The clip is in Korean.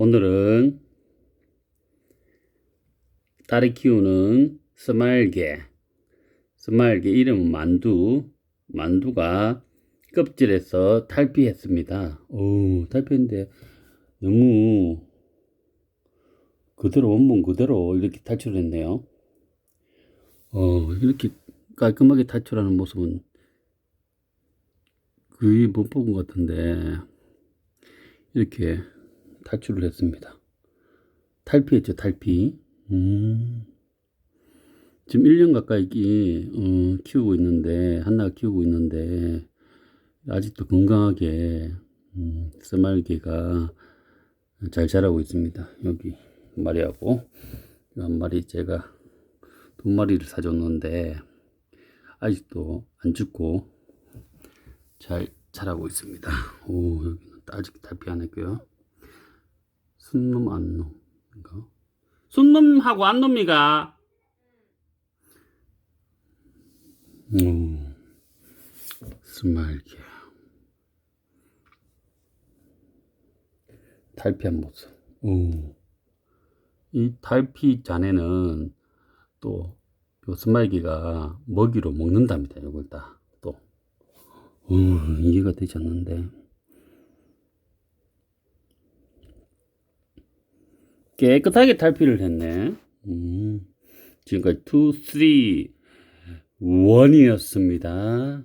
오늘은 딸이 키우는 스마일개. 스마일개 이름은 만두. 만두가 껍질에서 탈피했습니다. 오, 탈피했는데 너무 그대로 원본 그대로 이렇게 탈출했네요. 어, 이렇게 깔끔하게 탈출하는 모습은 거의 못 본 것 같은데 이렇게 탈출을 했습니다. 탈피했죠, 탈피. 음. 지금 1년 가까이 기, 어, 키우고 있는데, 한나가 키우고 있는데, 아직도 건강하게, 음, 스말개가 잘 자라고 있습니다. 여기 한 마리하고, 한 마리 제가 두 마리를 사줬는데, 아직도 안 죽고, 잘 자라고 있습니다. 오, 여기는 아직 탈피 안 했고요. 순놈, 안놈인가? 순놈하고 안놈이가, 오, 스마일게. 탈피한 모습. 오. 이 탈피 잔에는 또, 요 스마일기가 먹이로 먹는답니다. 요걸 다, 또. 오, 이해가 되지 않는데. 깨끗하게 탈피를 했네. 음, 지금까지 2, 3, 1이었습니다.